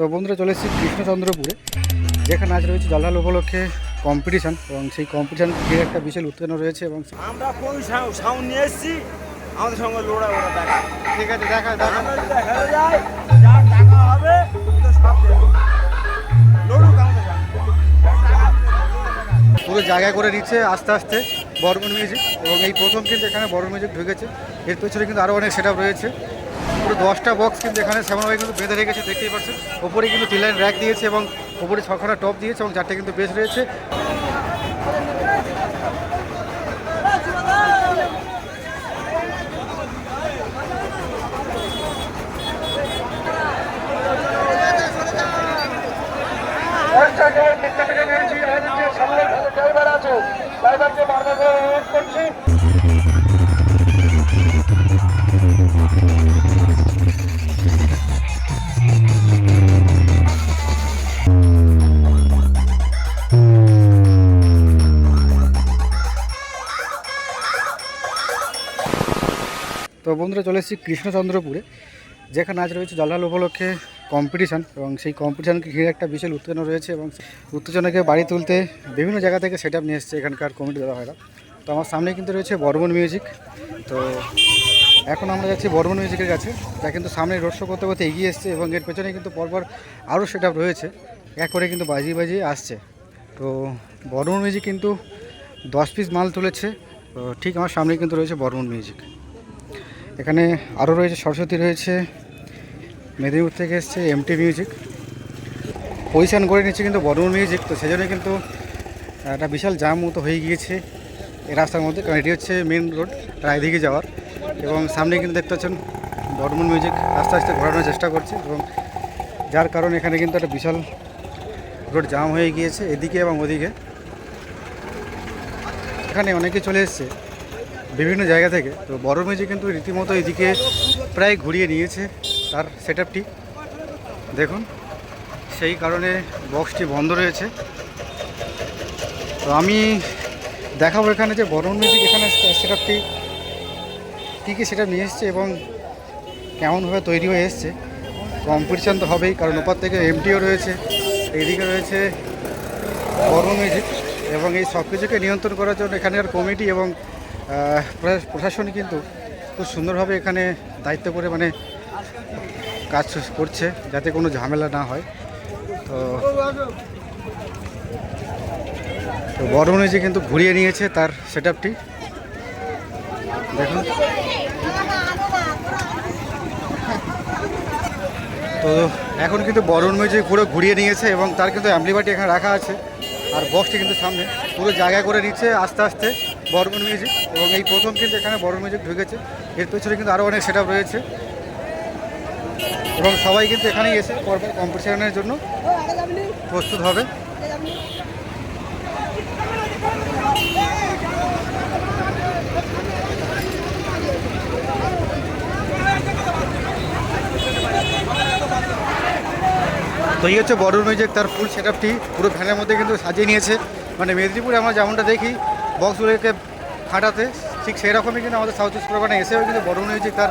তো বন্ধুরা চলে এসেছি কৃষ্ণচন্দ্রপুরে যেখানে আজ রয়েছে জলাল উপলক্ষে কম্পিটিশন এবং সেই কম্পিটিশন ঘিরে একটা বিশাল উত্তেজনা রয়েছে এবং আমরা কোন সাউন্ড নিয়ে এসেছি? আমাদের সঙ্গে লড়া ওরা দেখা। ঠিক আছে দেখা দেখা। দেখা যায় যার টাকা হবে তো সব লড়ুক আমাদের পুরো জায়গা করে নিচ্ছে আস্তে আস্তে বর্মন মিউজিক এবং এই প্রথম কিন্তু এখানে বর্মন মিউজিক ঢুকেছে। এর পেছনে কিন্তু আরও অনেক সেট রয়েছে। পুরো দশটা বক্স কিন্তু এখানে সেমনভাবে কিন্তু বেঁধে রেখেছে, দেখতেই পাচ্ছেন। ওপরে কিন্তু তিন লাইন র্যাক দিয়েছে এবং ওপরে ছখানা টপ দিয়েছে এবং চারটে কিন্তু বেশ রয়েছে। ড্রাইভার আছে ড্রাইভারকে বারবার করছি। বন্ধুরা চলে এসেছি কৃষ্ণচন্দ্রপুরে, যেখানে আজ রয়েছে জলাল উপলক্ষে কম্পিটিশান এবং সেই কম্পিটিশানকে ঘিরে একটা বিশাল উত্তেজনা রয়েছে এবং উত্তেজনাকে বাড়ি তুলতে বিভিন্ন জায়গা থেকে সেট নিয়ে এসছে এখানকার কমিটি দাদা ভাইরা তো আমার সামনে কিন্তু রয়েছে বর্মন মিউজিক তো এখন আমরা যাচ্ছি বর্মন মিউজিকের কাছে, যা কিন্তু সামনে রোড শো করতে করতে এগিয়ে এসছে এবং এর পেছনে কিন্তু পরপর আরও সেট রয়েছে। এক করে কিন্তু বাজিয়ে বাজিয়ে আসছে। তো বর্মন মিউজিক কিন্তু দশ পিস মাল তুলেছে। ঠিক আমার সামনে কিন্তু রয়েছে বর্মন মিউজিক এখানে আরও রয়েছে, সরস্বতী রয়েছে, মেদিনীপুর থেকে এসছে এমটি মিউজিক পজিশন করে নিচ্ছে কিন্তু বর্মন মিউজিক তো সেজন্য কিন্তু একটা বিশাল জাম মতো হয়ে গিয়েছে এই রাস্তার মধ্যে, কারণ এটি হচ্ছে মেন রোড রায়দিকে যাওয়ার। এবং সামনে কিন্তু দেখতে পাচ্ছেন বর্মন মিউজিক আস্তে আস্তে ঘোরানোর চেষ্টা করছে এবং যার কারণে এখানে কিন্তু একটা বিশাল রোড জাম হয়ে গিয়েছে, এদিকে এবং ওদিকে। এখানে অনেকে চলে এসছে। বিভিন্ন জায়গা থেকে। তো বড় মেজি কিন্তু রীতিমতো এদিকে প্রায় ঘুরিয়ে নিয়েছে তার সেট দেখুন, সেই কারণে বক্সটি বন্ধ রয়েছে। তো আমি দেখাবো এখানে যে বরণ মিউজিক এখানে সেট আপটি কী কী সেট নিয়ে এসছে এবং কেমনভাবে তৈরি হয়ে এসছে। কম্পিটিশান তো হবেই, কারণ ওপার থেকে এমটিও রয়েছে, এইদিকে রয়েছে বরণ মিউজিক এবং এই সব কিছুকে নিয়ন্ত্রণ করার জন্য এখানকার কমিটি এবং আহ, প্রা- প্রশাসন কিন্তু খুব সুন্দরভাবে এখানে দায়িত্ব করে মানে কাজ করছে যাতে কোনো ঝামেলা না হয়। তো তো বড় যে কিন্তু ঘুরিয়ে নিয়েছে তার সেট আপটি দেখুন। তো এখন কিন্তু বরুণ মিউজিক পুরো ঘুরিয়ে নিয়েছে এবং তার কিন্তু অ্যাম্পলিফাইটি এখানে রাখা আছে। আর বক্সটি কিন্তু সামনে পুরো জায়গা করে নিচ্ছে আস্তে আস্তে। বরগুন মিউজিক এবং এই প্রথম কিন্তু এখানে বরুণ মিউজিক ঢুকেছে। এর পেছনে কিন্তু আরও অনেক সেট রয়েছে। এবং সবাই কিন্তু এখানেই এসে পরপর কম্পিটিশনের জন্য প্রস্তুত হবে। তো এই হচ্ছে বড় মিউজিক তার ফুল সেট পুরো ফ্যানের মধ্যে কিন্তু সাজিয়ে নিয়েছে। মানে মেদিনীপুরে আমরা যেমনটা দেখি বক্সগুলোকে ফাটাতে, ঠিক সেই রকমই কিন্তু আমাদের সাউথ চব্বিশ পরগনা এসেও কিন্তু বড় মিউজিক তার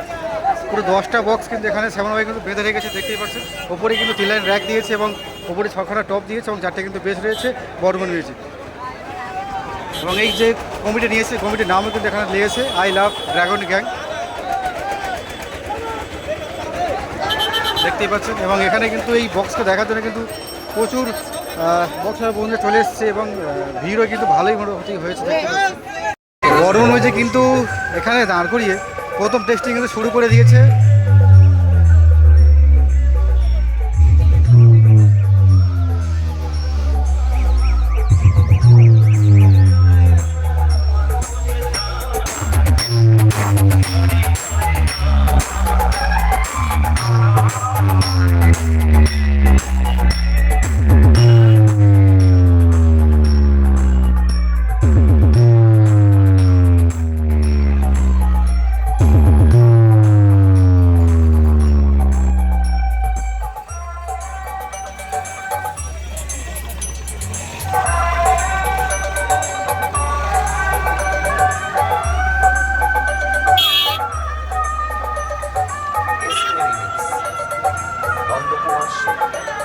পুরো দশটা বক্স কিন্তু এখানে সেমনভাবে কিন্তু বেঁধে রেখেছে, দেখতেই পাচ্ছেন। ওপরে কিন্তু তিন লাইন র্যাক দিয়েছে এবং ওপরে ছখানা টপ দিয়েছে এবং চারটে কিন্তু বেশ রয়েছে বর্মন মিউজিক এবং এই যে কমিটি নিয়েছে কমিটির নামও কিন্তু এখানে নিয়েছে আই লাভ ড্রাগন গ্যাং দেখতেই পাচ্ছেন, এবং এখানে কিন্তু এই বক্সকে দেখার জন্য কিন্তু প্রচুর বক্স বন্ধুরা চলে এসছে এবং ভিড়ও কিন্তু ভালোই মোটামুটি হয়েছে গরম হয়েছে কিন্তু এখানে দাঁড় করিয়ে প্রথম টেস্টিং কিন্তু শুরু করে দিয়েছে। force.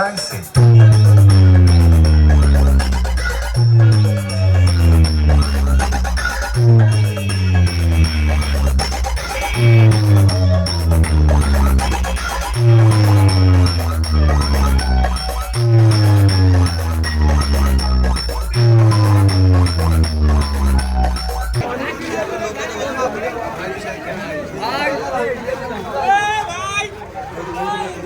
Танці. Ay, ay, ay.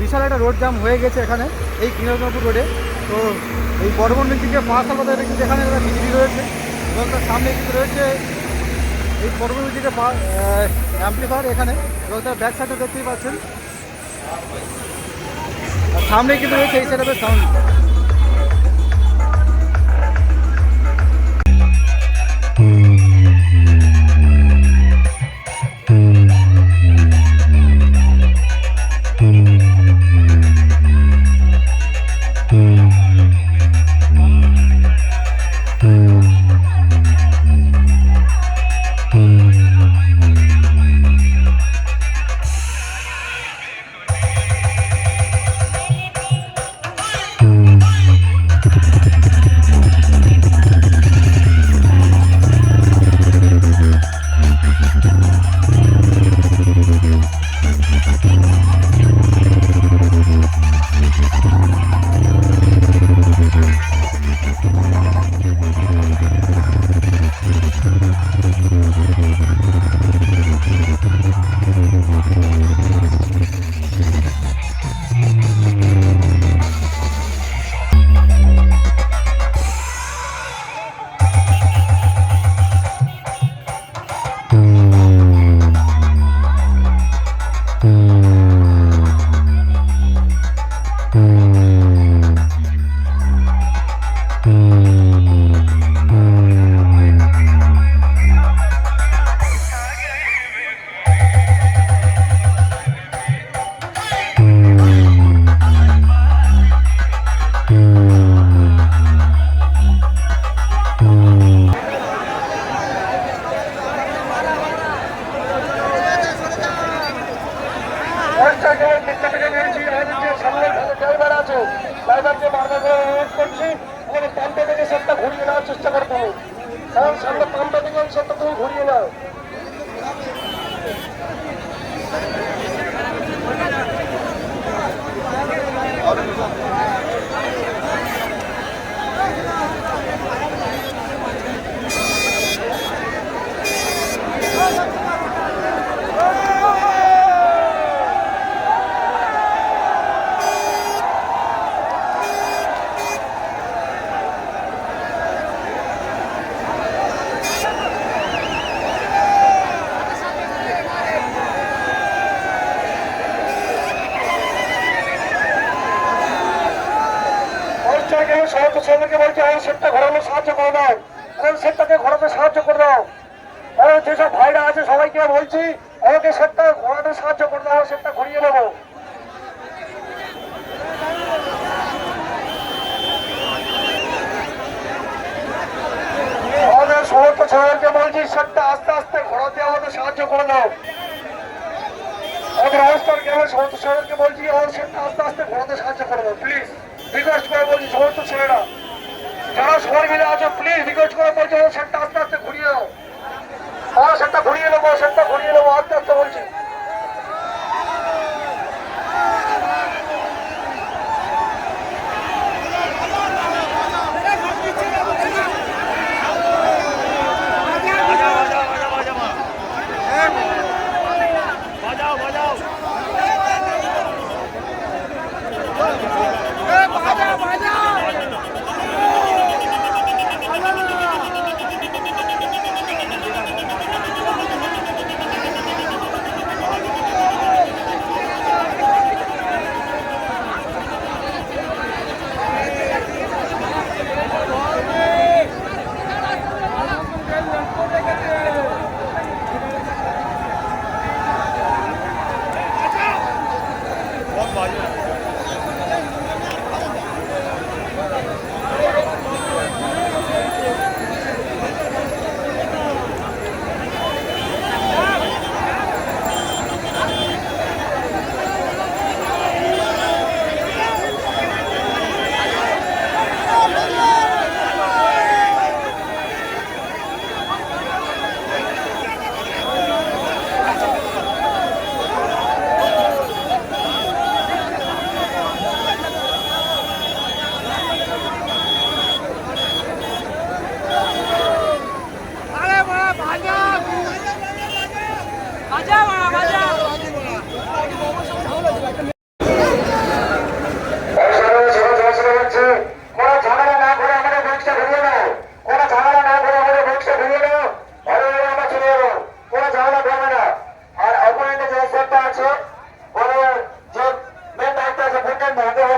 বিশাল একটা রোড জ্যাম হয়ে গেছে এখানে, এই কৃষ্ণপুর রোডে তো এই বর্ধমানের দিকে পাঁচ হাসপাতালে কিন্তু এখানে একটা বিজলি রয়েছে, এবং তার সামনে কিন্তু রয়েছে এই বর্ধমানের দিকে অ্যাম্পলিফায়ার এখানে, এবং তার ব্যাক সাইডে দেখতেই পাচ্ছেন। সামনে কিন্তু রয়েছে এই সাইডে সাউন্ড আছে ড্রাইভারকে বারবার করে অনুরোধ করছি আমাদের পাম্পে থেকে সেটটা ঘুরিয়ে নেওয়ার চেষ্টা করতে হবে কারণ সামনে পাম্পে থেকে ওই সেটটা তুমি ঘুরিয়ে নাও সমস্ত ছেলেকে বলছি আমার সেটটা ঘোরানো সাহায্য করে দাও কারণ সেটটাকে ঘোরাতে সাহায্য করে দাও কারণ যেসব ভাইরা আছে, সবাইকে বলছি, আমাকে সেটটা ঘোরাতে সাহায্য করে দাও সেটটা ঘুরিয়ে নেব। সমস্ত ছেলেদেরকে বলছি, সেটটা আস্তে আস্তে ঘোরাতে আমাদের সাহায্য করে দাও আমাদের অবস্থান গ্রামের সমস্ত ছেলেদেরকে বলছি আমাদের সেটটা আস্তে আস্তে ঘোরাতে সাহায্য করে দাও প্লিজ। রিকোয়েস্ট করে বলছি, সমস্ত ছেলেরা। যারা সবাই মিলে আছো প্লিজ রিকোয়েস্ট করে বলছি সেটটা আস্তে আস্তে ঘুরিয়ে দাও আমরা সেটটা ঘুরিয়ে নেব, সেটটা ঘুরিয়ে নেব, আস্তে আস্তে বলছি।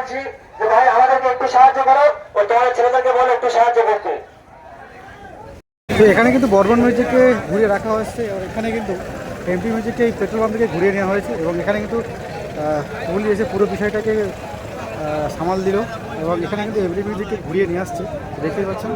বলছি যে ভাই, আমাদেরকে একটু সাহায্য করো ও তোমার ছেলেদেরকে বলো একটু সাহায্য করতে। এখানে কিন্তু বর্ধমান মিউজিককে ঘুরিয়ে রাখা হয়েছে এবং এখানে কিন্তু এমপি মিউজিককে এই পেট্রোল পাম্প থেকে ঘুরিয়ে নেওয়া হয়েছে এবং এখানে কিন্তু পুলিশ এসে পুরো বিষয়টাকে সামাল দিল এবং এখানে কিন্তু এমপি মিউজিককে ঘুরিয়ে নিয়ে আসছে। দেখতেই পাচ্ছেন?